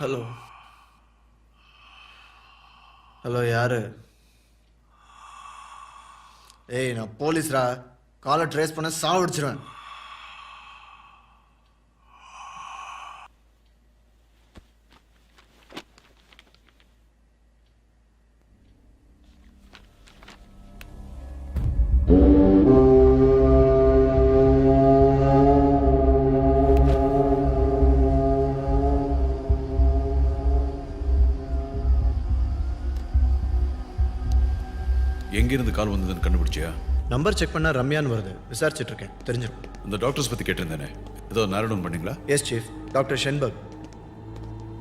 Hello. Hello யாரு? ஏய் நான் போலீஸ்ரா. காலை ட்ரேஸ் பண்ண சாவடிச்சிருவேன். கால் வந்ததுன்னு கண்டுபிடிச்சியா? நம்பர் செக் பண்ணா ரம்யான்னு வருது. விசாரிச்சுட்டு இருக்கேன் தெரிஞ்சிடும் அந்த டாக்டர்ஸ் பத்தி கேட்டிருந்தேனே. ஏதோ நேரடவுன் பண்ணீங்களா? Yes chief doctor Shenberg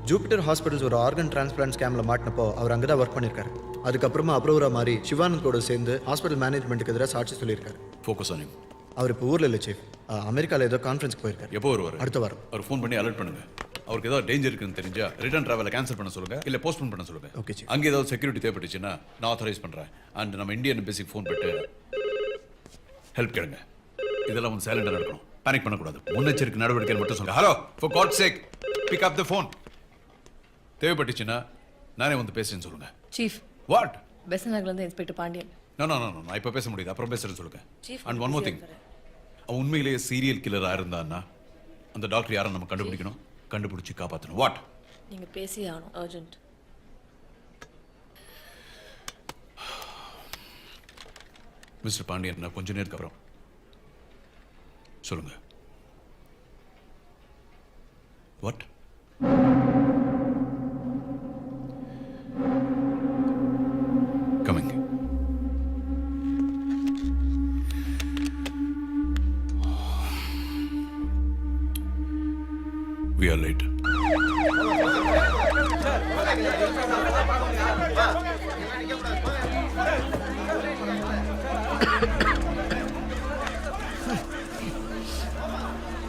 Jupiter hospitals ஒரு ஆர்கன் டிரான்ஸ்பிளான்ட் ஸ்கேமில் மாட்டினப்போ அவர் அங்கே தான் ஒர்க் பண்ணியிருக்காரு அதுக்கப்புறமா அப்ரூவரா மாதிரி சிவானந்த் கூட சேர்ந்து ஹாஸ்பிட்டல் மேனேஜ்மெண்ட்டுக்கு எதிராக சாட்சி சொல்லியிருக்காரு. ஃபோக்கஸ் ஆன் அவர் இப்போ ஊரில் இல்லை சீஃப் அமெரிக்காவில் ஏதோ கான்ஃபரன்ஸ்க்கு போயிருக்காரு. எப்போ வருவார்? அடுத்த வாரம். அவர் ஃபோன் பண்ணி அலர்ட் பண்ணுங்க. அவருக்கு ஏதாவது டேஞ்சர் இருக்குன்னு தெரிஞ்சா ரிட்டர்ன் டிராவலை கேன்சல் பண்ண சொல்லுங்க. இல்ல போஸ்ட்போன் பண்ண சொல்லுங்க. Okay, chief. அங்க ஏதாவது செக்யூரிட்டி தேவைப்பட்டுச்சுன்னா நான் ஆத்தரைஸ் பண்றேன். அண்ட் நம்ம இந்தியன் பேசிக் ஃபோன் பண்ணிட்டு ஹெல்ப் கேளுங்க. இதெல்லாம் வந்து சைலண்டா நடக்கணும். பேனிக் பண்ணக்கூடாது. முன்னெச்சரிக்கை நடவடிக்கை மட்டும் சொல்லுங்க. Hello for God sake pick up the phone தேவைப்பட்டுச்சுன்னா நானே வந்து பேசுறேன்னு சொல்லுங்க. Chief what பெசநகர்லேருந்து inspector Pandian. No no no நான் இப்போ பேச முடியாது. அப்புறம் பேசுறேன்னு சொல்லுங்க. And one more thing. அவன் உண்மையிலேயே சீரியல் கில்லராக இருந்தான்னா அந்த டாக்டர் யாரை நம்ம கண்டுபிடிக்கணும்? கண்டுபிடிச்சு காப்பாற்றணும் வாட் நீங்கள் பேசி ஆகணும். அர்ஜென்ட் மிஸ்டர் பாண்டியன் நான் கொஞ்ச நேரத்துக்கு அப்புறம். சொல்லுங்க. வாட்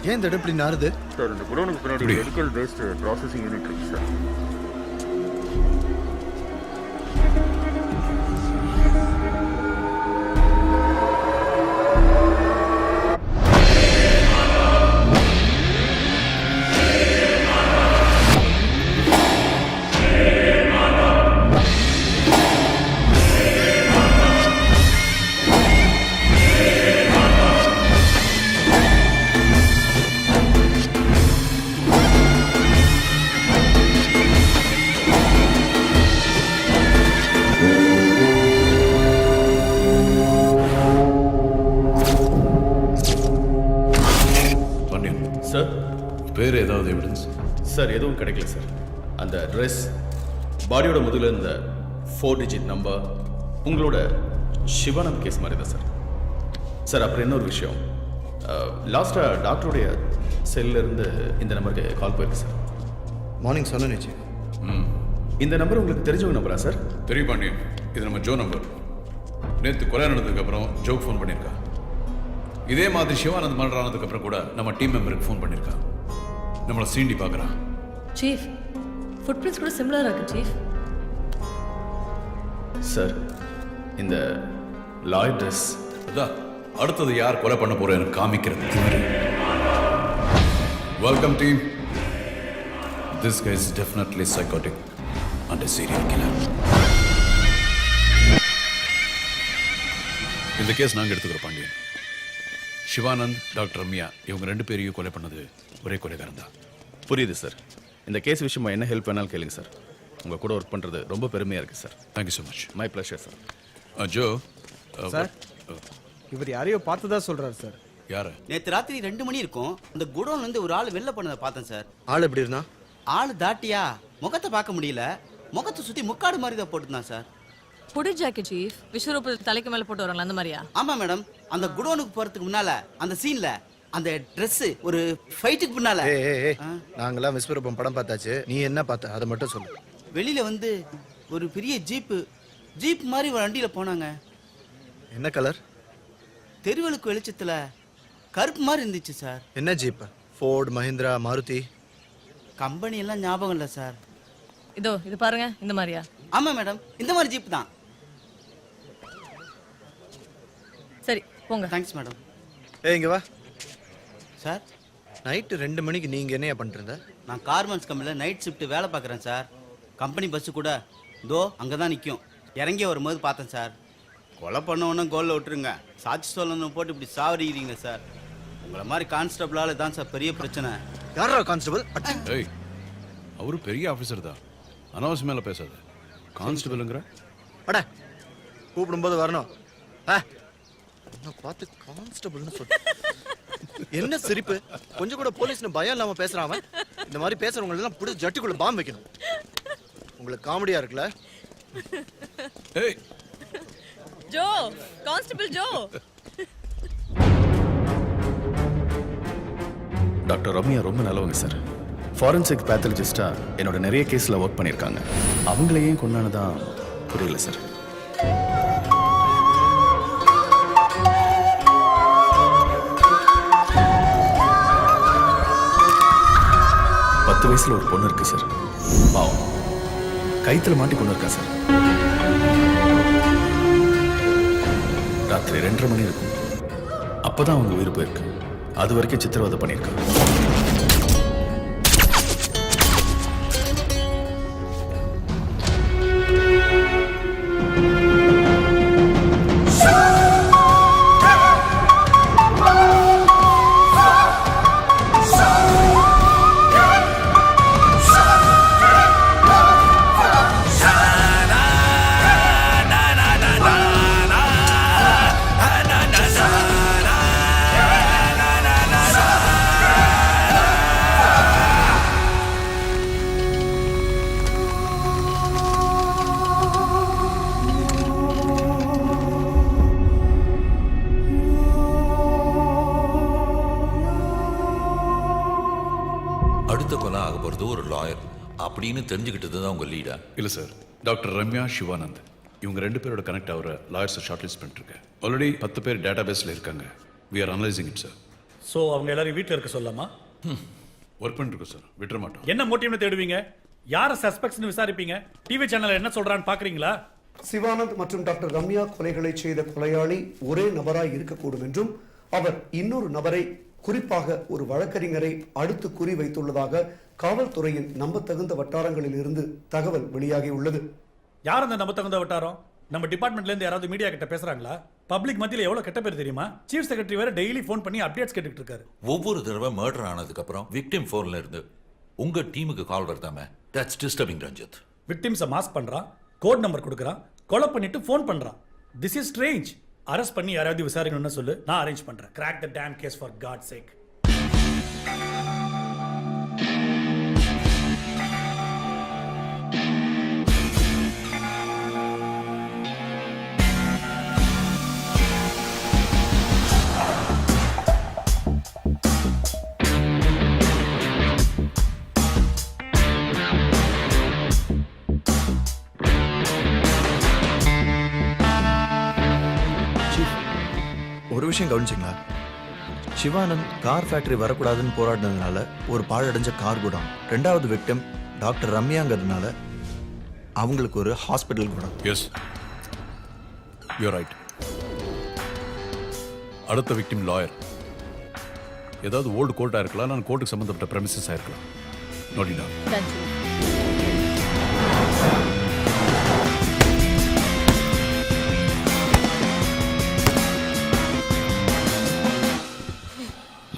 ஏன் இந்த இடம் இப்படி நாறுது சார் இந்த குடோனுக்கு பின்னாடி? மெடிக்கல் வேஸ்ட் ப்ராசஸிங் யூனிட் இருக்கு சார் அந்த ட்ரெஸ் பாடியோட முதுகில் இந்த ஃபோர் டிஜிட் நம்பர் உங்களோட சிவானந்த் கேஸ் மாதிரி தான் சார் சார் அப்புறம் இன்னொரு விஷயம். லாஸ்ட்டாக டாக்டருடைய செல்ல இருந்து இந்த நம்பருக்கு கால் போயிருக்கு சார் மார்னிங் சொன்னேன் சீஃப் இந்த நம்பர் உங்களுக்கு தெரிஞ்சவங்க நம்பரா சார் தெரியும் பாண்டியன் இது நம்ம ஜோ நம்பர் நேற்று கொலை நடந்ததுக்கு அப்புறம் ஜோக் ஃபோன் பண்ணியிருக்கா. இதே மாதிரி சிவானந்த் மர்டர் ஆனதுக்கு அப்புறம் கூட நம்ம டீம் மெம்பருக்கு ஃபோன் பண்ணியிருக்கா. நம்மளை சீண்டி பார்க்குறான் சீஃப் ஃபுட் பிரிண்ட்ஸ் கூட சிமிலராக இருக்கு சீஃப் சார் இந்த லாய் ட்ரெஸ் அதான் அடுத்தது யார் கொலை பண்ண எனக்கு காமிக்கிறது. Welcome team this guy is definitely psychotic and serial killer இந்த கேஸ் நாங்க எடுத்துக்கிறோம் பாண்டியன். சிவானந்த் டாக்டர் ரம்யா இவங்க ரெண்டு பேரையும் கொலை பண்ணது ஒரே கொலைகாரன் தான். புரியுது சார் இந்த கேஸ் விஷயமா என்ன ஹெல்ப் வேணாலும் கேளுங்க சார். உங்கள் கூட ஒர்க் பண்ணுறது ரொம்ப பெருமையாக இருக்குது sir. Thank you so much my pleasure sir Joe sir இவர் யாரையோ பார்த்ததா சொல்றாரு சார் யாரு? நேத்து ராத்திரி ரெண்டு மணி இருக்கும். இந்த குடோன்ல இருந்து ஒரு ஆள் வெளில போனதை பார்த்தேன் சார் ஆள் எப்படி இருந்தா ஆள் தாட்டியா? முகத்தை பார்க்க முடியல. முகத்தை சுத்தி முக்காடு மாதிரி தான் போட்டுருந்தான் சார் புடி ஜாக்கெட் சீஃப் விஸ்வரூப தலைக்கு மேலே போட்டு வராங்களா அந்த மாதிரியா? ஆமா மேடம் அந்த குடோனுக்கு போறதுக்கு முன்னால அந்த சீன்ல அந்த Dress ஒரு ஃபைட்டுக்கு முன்னால ஏய் ஏய் ஏய். நாங்கெல்லாம் விஸ்வரூபம் படம் பார்த்தாச்சு. நீ என்ன பார்த்த? அதை மட்டும் சொல்லு. வெளியில வந்து ஒரு பெரிய ஜீப்பு ஜீப் மாதிரி ஒரு வண்டியில போனாங்க. என்ன கலர் தெருவலுக்கு வெளிச்சத்துல கருப்பு மாதிரி இருந்துச்சு சார் என்ன jeep Ford Mahindra Maruti company எல்லாம் ஞாபகம் இல்லை சார் இதோ இது பாருங்க இந்த மாதிரியா? ஆமா மேடம் இந்த மாதிரி ஜீப் தான். சரி போங்க. தேங்க்ஸ் மேடம் ஏய் இங்க வா. சார் நைட்டு ரெண்டு மணிக்கு நீங்க என்னையா இருந்த நான் கார்மெண்ட்ஸ் கம்பெனியில் நைட் ஷிஃப்ட் வேலை பார்க்குறேன் சார். கம்பெனி பஸ்ஸு கூட தோ அங்கே தான் நிற்கும் இறங்கி வரும்போது பார்த்தேன் சார். கொலை பண்ணவொன்னே கோலில் விட்டுருங்க. சாட்சி சொல்லணும் போட்டு இப்படி சாவடிக்கிறீங்க சார். உங்களை மாதிரி கான்ஸ்டபிளால தான் சார் பெரிய பிரச்சனை. யாரா கான்ஸ்டபிள் ஏய் அவரு பெரிய ஆஃபீஸர் தான். அனாவசியம் மேல பேசாத. கான்ஸ்டபிளுங்கிற அட கூப்பிடும்போது வரணும். ஆ என்ன பார்த்து கான்ஸ்டபிள்னு சொல்லு என்ன சிரிப்பு? கொஞ்சம் கூட போலீஸ்னு பயம் இல்லாம அவன். இந்த மாதிரி பேசுறவங்க எல்லாம் பிடிச்சி ஜட்டிக்குள்ள பாம்பு வைக்கணும். உங்களுக்கு காமெடியா இருக்குல்ல? ஏய். Joe constable Joe. Doctor Ramya ரொம்ப நல்லவங்க சார். ஃபாரன்சிக் பேத்தாலஜிஸ்டா என்னோட நிறைய கேஸில் ஒர்க் பண்ணியிருக்காங்க. அவங்கள ஏன் கொண்டானு தான் புரியல சார். பத்து வயசுல ஒரு பொண்ணு இருக்கு சார். பாவம். கைத்துல மாட்டி கொண்டு இருக்கா சார்? ராத்திரி ரெண்டரை மணி இருக்கும். அப்பதான் அவங்க உயிர் போயிருக்கு. அது வரைக்கும் சித்திரவதை பண்ணியிருக்காங்க. போகிறது ஒரு லாயர் அப்படின்னு தெரிஞ்சுக்கிட்டது தான் உங்கள் லீடா இல்ல சார் டாக்டர் ரம்யா சிவானந்த். இவங்க ரெண்டு பேரோட கனெக்ட் ஆகிற லாயர்ஸை ஷார்ட் லிஸ்ட் பண்ணிருக்கேன் ஆல்ரெடி பத்து பேர் டேட்டா பேஸில் இருக்காங்க. We are analysing it sir so அவங்க எல்லாரும் வீட்டில் இருக்க சொல்லாமா? ஒர்க் பண்ணிருக்கோம் சார் விட்டுற மாட்டோம். என்ன மோட்டிவ்னு தேடுவீங்க? யாரை சஸ்பெக்ட்ஸ்னு விசாரிப்பீங்க? டிவி சேனல்ல என்ன சொல்றான்னு பாக்குறீங்களா? சிவானந்த் மற்றும் டாக்டர் ரம்யா கொலைகளை செய்த கொலையாளி ஒரே நபராய் இருக்கக்கூடும் என்றும் அவர் இன்னொரு நபரை குறிப்பாக ஒரு வழக்கறிஞரை அடுத்து குறி வைத்துள்ளதாக காவல்துறையின் நம்பத்தகுந்த வட்டாரங்களில் இருந்து தகவல் வெளியாகியுள்ளது. யார் அந்த நம்ம தகுந்த வட்டாரம்? நம்ம டிபார்ட்மெண்ட்ல இருந்து யாராவது மீடியா கிட்ட பேசுறாங்களா? பப்ளிக் மத்தியில எவ்வளவு கெட்ட பேர் தெரியுமா? சீஃப் செக்ரட்டரி வேற டெய்லி ஃபோன் பண்ணி அப்டேட்ஸ் கேட்டுட்டு இருக்காரு ஒவ்வொரு தடவை மர்டர் ஆனதுக்கு அப்புறம் விக்டிம் ஃபோன்ல இருந்து உங்க டீமுக்கு கால் வருதாமே? தட்ஸ் டிஸ்டர்பிங் ரஞ்சித் விக்டிம்ஸை மாஸ்க் பண்றான் கோட் நம்பர் கொடுக்குறான் கொலை பண்ணிட்டு ஃபோன் பண்றான் திஸ் இஸ் ஸ்ட்ரேஞ்ச் அரெஸ்ட் பண்ணி யாராவது விசாரிக்கணும்னு சொல்லு நான் அரேஞ்ச் பண்றேன். Crack the damn case for God sake விஷயம் கவனிச்சிங்களா சிவானந்த் கார் ஃபேக்டரி வரக்கூடாதுன்னு போராடினதுனால ஒரு பாழடைஞ்ச கார் குடம். ரெண்டாவது விக்டம் டாக்டர் ரம்யாங்கிறதுனால அவங்களுக்கு ஒரு ஹாஸ்பிட்டல் குடம். எஸ் யூ ரைட் அடுத்த விக்டிம் லாயர் ஏதாவது ஓல்டு கோர்ட்டாக இருக்கலாம் நான் கோர்ட்டுக்கு சம்மந்தப்பட்ட ப்ரெமிசஸ் ஆயிருக்கலாம் நோட்டினா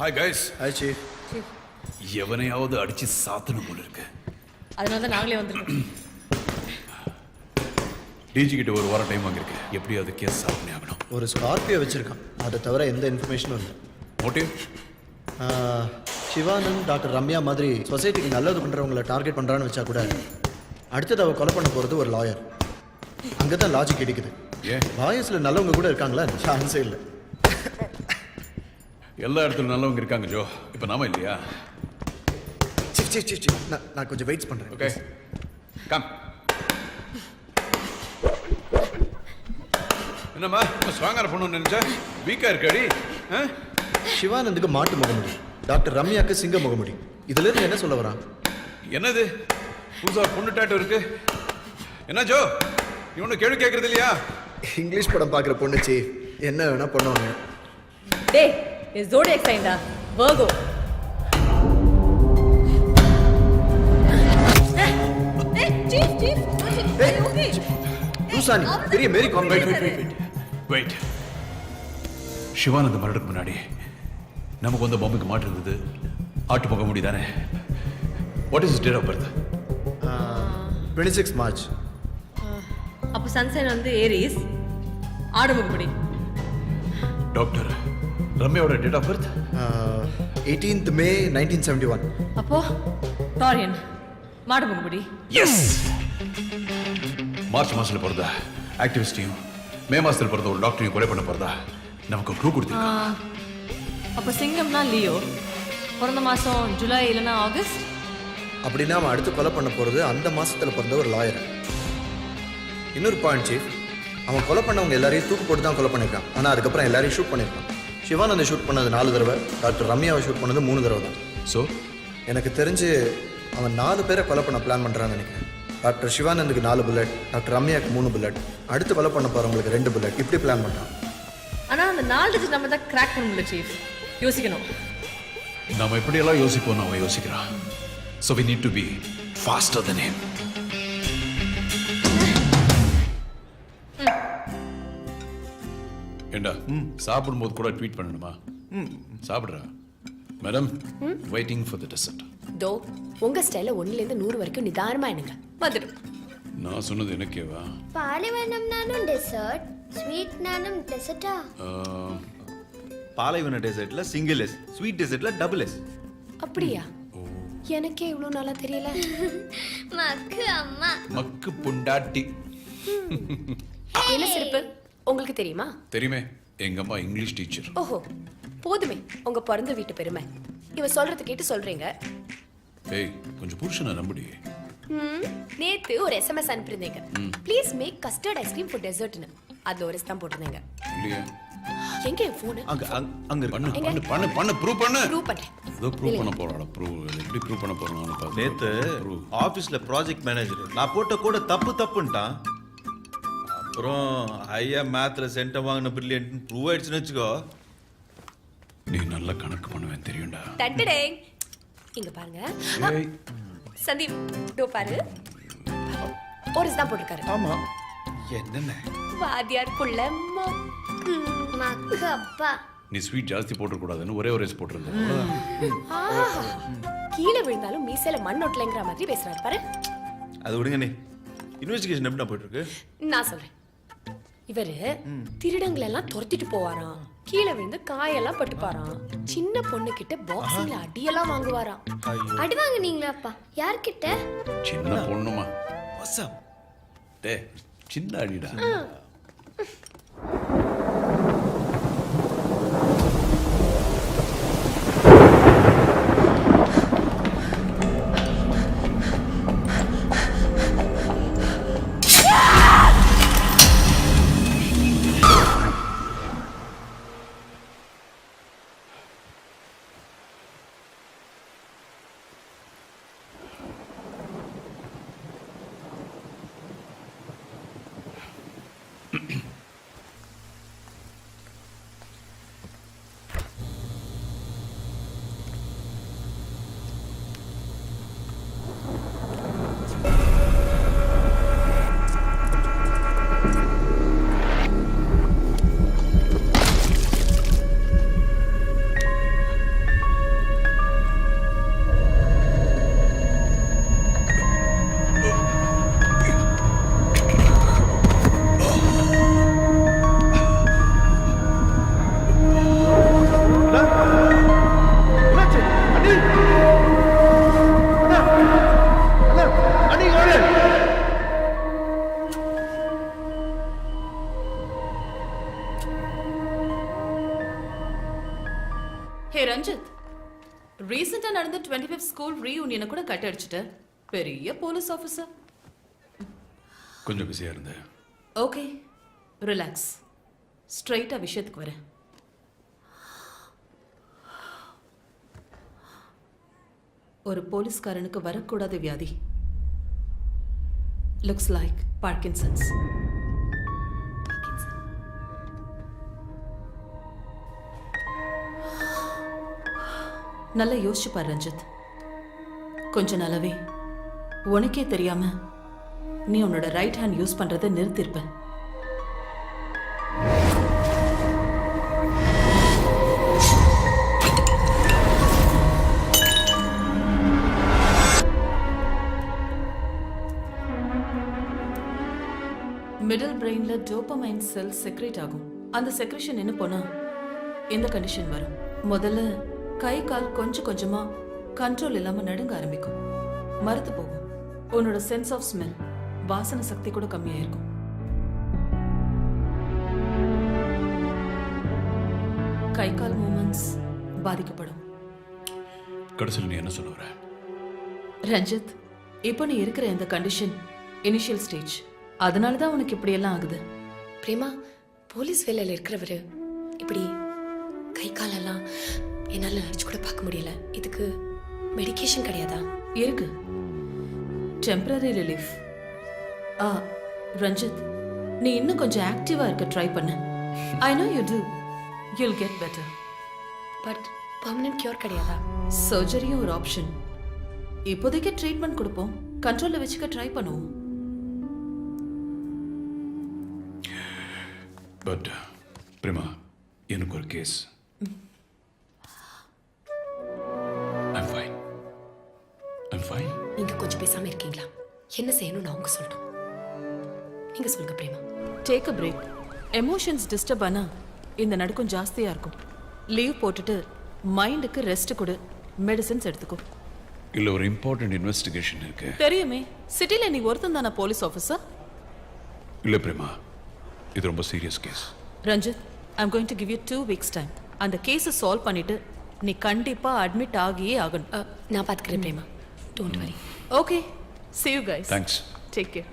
ஹாய் கைஸ் ஹாய் சீஃப் எவனையாவது அடிச்சு சாத்தணும் போல இருக்கு. அதனால தான் நாங்களே வந்திருக்கோம். டிஜி கிட்ட ஒரு வாரம் டைம் வாங்கியிருக்கேன் எப்படியாவது கேஸ் பண்ணி ஆகணும். ஒரு ஸ்கார்பியோ வச்சிருக்கான். அதை தவிர எந்த இன்ஃபர்மேஷனும் இல்லை. மோட்டிவ் சிவானந்த் டாக்டர் ரம்யா மாதிரி சொசைட்டிக்கு நல்லது பண்றவங்கள டார்கெட் பண்றான்னு வச்சா கூட அடுத்தது அவ கொலை பண்ண போறது ஒரு லாயர் அங்கே தான் லாஜிக் இடிக்குது. ஏன்? லாயர்ஸ்ல நல்லவங்க கூட இருக்காங்களா? சான்ஸே இல்லை. எல்லா இடத்துலையும் நல்லவங்க இருக்காங்க ஜோ. இப்போ நாம இல்லையா? சீஃப் சீஃப் சீஃப் சீஃப் நான் நான் கொஞ்சம் வெயிட் பண்றேன். ஓகே கம் என்னம்மா? ஸ்ட்ராங்கான பொண்ணு நினைச்சா வீக்கா இருக்காடி. ஆ? சிவானந்துக்கு மாட்டு முகமுடி. டாக்டர் ரம்யாக்கு சிங்க முகமுடி. இதுல இருந்து என்ன சொல்ல வரான்? என்னது? புதுசா பொண்ணு டாட்டோ இருக்கு. என்ன ஜோ? ஒன்றும் கேள்வி கேட்கறது இல்லையா? இங்கிலீஷ் படம் பார்க்குற பொண்ணு சீஃப் என்ன வேணா பண்ணுவாங்க. டேய் இது ஜோடியாக் சைன்டா வர்கோ சீஃப் சீஃப் ஓகே லூசானி பெரிய Mary Kom wait wait wait wait wait Sivananda மரணத்துக்கு முன்னாடி நமக்கு வந்த பாம்புக்கு மாட்டு இருந்தது. ஆட்டு போக முடியுதானே? What is date of birth twenty six March அப்போ சன்சைன் வந்து ஏரிஸ் ஆடுமுகப்படி doctor ரம்யாவோட date of birth eighteenth May nineteen seventy one அப்போ டாரியன் மாடுமுகப்படி எஸ் மார்ச் மாசத்துல பிறந்த ஆக்டிவிஸ்டையும் மே மாசத்துல பிறந்த ஒரு டாக்டரையும் கொலை பண்ண பிறந்தா நமக்கு க்ளூ கொடுத்துருக்காங்க அப்போ சிங்கம்னா லியோ. பிறந்த மாதம் ஜூலை இல்லைன்னா ஆகஸ்ட்? அப்படின்னா அவன் அடுத்து கொலை பண்ண போறது அந்த மாசத்துல பிறந்த ஒரு லாயர் இன்னொரு பாயிண்ட் சீஃப் அவன் கொலை பண்ணவங்க எல்லாரையும் தூக்கு போட்டு தான் கொலை பண்ணிருக்கான் ஆனா அதுக்கப்புறம் எல்லாரையும் ஷூட் பண்ணிருக்கான் சிவானந்தை ஷூட் பண்ணது நாலு தடவை. டாக்டர் ரம்யாவை ஷூட் பண்ணது மூணு தடவை தான் ஸோ எனக்கு தெரிஞ்சு அவன் நாலு பேரை கொலை பண்ண பிளான் பண்றான்னு நினைக்கிறேன். டாக்டர் சிவானந்துக்கு நாலு புல்லட் டாக்டர் ரம்யாக்கு மூணு புல்லட் அடுத்து கொலை பண்ண போறவங்களுக்கு ரெண்டு புல்லட் இப்படி பிளான் பண்றான். ஆனால் அந்த நாலு டிஜிட் நம்ம தான் கிராக் பண்ண முடியல சீஃப் யோசிக்கணும். நாம எப்படியெல்லாம் யோசிப்போம் அவன் யோசிக்கிறான். So we need to be faster than him. ஏண்டா சாப்பிடும்போது கூட ட்வீட் பண்ணணுமா? சாப்பிடுறா. Madam waiting for the dessert தோ உங்க ஸ்டைல ஒண்ணுல இருந்து நூறு வரைக்கும் நிதானமா என்னங்க வந்துடும் நான் சொன்னது எனக்கேவா? பாலைவனம்னாலும் டெசர்ட் ஸ்வீட் நானும் டெசர்ட்டா பாலைவன டெசர்ட்ல சிங்கிள் எஸ் ஸ்வீட் டெசர்ட்ல டபுள் எஸ் அப்படியா? எனக்கே இவ்வளவு நாளா தெரியல. மக்கு அம்மா. மக்கு பொண்டாட்டி. என்ன சிறப்பு உங்களுக்கு தெரியுமா? தெரியுமே. எங்க அம்மா இங்கிலீஷ் டீச்சர். ஓஹோ போதுமே. உங்க பிறந்த வீட்டு பெருமை. இவ சொல்றது கேட்டு சொல்றீங்க. ஏய் கொஞ்சம் புருஷனை நம்புடி. ம், நேத்து ஒரு SMS அனுப்பியிருந்தீங்க. Please make custard ice cream for டெசர்ட்னு அதுல ஒரு தான் போட்டிருந்தீங்க. இல்லையே. எங்க என் போனு அங்க அங்க- அங்க பண்ணு இருக்கு பண்ணு பண்ணு பண்ணு ப்ரூவ் பண்ணு. ப்ரூவ் பண்றேன். ஏதோ ப்ரூவ் பண்ண போறாடா ப்ரூவ் எப்படி ப்ரூவ் பண்ண போறான்னு நேத்து ப்ரூவ் ஆபீஸ்ல ப்ராஜெக்ட் மேனேஜர் நான் போட்ட கூட தப்பு தப்புன்ட்டான். அப்புறம் ஐயா மேத்ல சென்டம் வாங்கின பிரில்லியன்ட் ப்ரூவ் ஆயிடுச்சுன்னு வச்சுக்கோ. நீ நல்லா கணக்கு பண்ணுவேன் தெரியும்டா. தட்டுடே. இங்க பாருங்க. ஏய். சந்தீப் இதோ பாரு. ஒரு தான் போட்டிருக்காரு. ஆமா. என்னென்ன? வாத்தியார் புள்ள மக்கு மக்கு அப்பா. நீ ஸ்வீட் ஜாஸ்தி போட்டுக்கூடாதுன்னு ஒரே ஒரு போட்டிருந்தேன். ஆஹா. கீழே விழுந்தாலும் மீசையில மண் ஒட்டலைங்கிற மாதிரி பேசுறாரு. பாரு. அது விடுங்க நீ இன்வெஸ்டிகேஷன் எப்படி போயிட்டு இருக்கு நான் சொல்றேன். இவரு திருடங்களை எல்லாம் துரத்திட்டு போவாராம். கீழே விழுந்து காயெல்லாம் பட்டுப்பாராம். சின்ன பொண்ணு கிட்ட பாக்ஸிங்ல அடியெல்லாம் வாங்குவாராம். அடி வாங்குனீங்களா அப்பா? யார்கிட்ட? சின்ன பொண்ணுமா? டே சின்ன அடிடா. கூட அடிச்சிட்ட பெரிய போலீஸ் ஆஃபீஸர் கொஞ்சம் பிஸியா இருந்தேன். ஓகே ரிலாக்ஸ் ஸ்ட்ரைட்டா விஷயத்துக்கு வரேன். ஒரு போலீஸ்காரனுக்கு வரக்கூடாத வியாதி. லுக்ஸ் லைக் பார்க்கின்சன்ஸ் நல்லா யோசிச்சு பாரு ரஞ்சித். கொஞ்ச நாளாவே. உனக்கே தெரியாம நீ உன்னோட ரைட் ஹேண்ட் யூஸ் பண்றதை நிறுத்திருப்ப. மிடில் பிரெயின்ல டோபமைன் செல் செக்ரேட் ஆகும். அந்த செக்ரேஷன் என்ன போனா? இந்த கண்டிஷன் வரும். முதல்ல கை கால் கொஞ்சம் கொஞ்சமா கண்ட்ரோல் இல்லாம நடுங்க ஆரம்பிக்கும். மறுத்து போகும். உன்னோட சென்ஸ் ஆஃப் ஸ்மெல் வாசனை சக்தி கூட கம்மியாயிருக்கும். கை கால் மூமெண்ட்ஸ் பாதிக்கப்படும். கடைசியில் நீ என்ன சொல்ல வர? ரஞ்சித் இப்போ நீ இருக்கிற இந்த கண்டிஷன் இனிஷியல் ஸ்டேஜ் அதனால தான் உனக்கு இப்படி எல்லாம் ஆகுது. பிரேமா போலீஸ் வேலையில இருக்கிறவரு இப்படி கை காலெல்லாம் என்னால நினைச்சு கூட பார்க்க முடியல. இதுக்கு மெடிகேஷன் கிடையாதா? இருக்கு. டெம்பரரி ரிலீஃப் ஆ ரஞ்சித் நீ இன்னும் கொஞ்சம் ஆக்டிவா இருக்க ட்ரை பண்ணு. I know you too you'll get better but permanent cure கிடையாதா? சர்ஜரியும் ஒரு ஆப்ஷன் இப்போதைக்கு ட்ரீட்மெண்ட் கொடுப்போம். கண்ட்ரோல்ல வச்சுக்க ட்ரை பண்ணுவோம். பட் பிரேமா எனக்கு ஒரு கேஸ் நீங்க கொஞ்சம் பேசாம இருக்கீங்களா? என்ன செய்யணும் நான் அவங்க சொல்லட்டும் நீங்க சொல்லுங்க Prema. Take a break emotions disturb ஆனா இந்த நடுக்கம் ஜாஸ்தியா இருக்கும். லீவ் போட்டுட்டு மைண்டுக்கு ரெஸ்ட் கொடு. மெடிசின்ஸ் எடுத்துக்கோ. இல்லை ஒரு இம்பார்ட்டன்ட் இன்வெஸ்டிகேஷன் இருக்கு. தெரியுமே சிட்டில நீ ஒருத்தன் தானே போலீஸ் ஆஃபீஸர் இல்லை பிரேமா. இது ரொம்ப serious case Ranjith I'm going to give you two weeks time அந்த கேஸை சால்வ் பண்ணிட்டு நீ கண்டிப்பா அட்மிட் ஆகியே ஆகணும். நான் பாத்துக்கிறேன் Prema. Don't worry okay see you guys. Thanks take care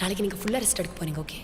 நாளைக்கு நீங்க ஃபுல்லா ரெஸ்ட் எடுக்க போறீங்க ஓகே